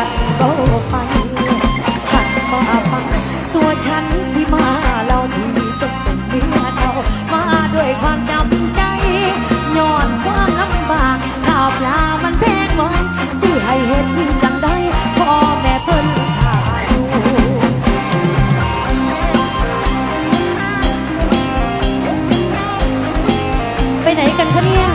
กันก็ไปกันมาฟังตัวฉันสิมาเราดีจะเป็นเมียเจ้ามาด้วยความจำใจย้อนความลำบากข้าวปลามันแพงไว้สิให้เห็นจังได้พ่อแม่เพิ่นขาดูไปไหนกันคะเนี่ย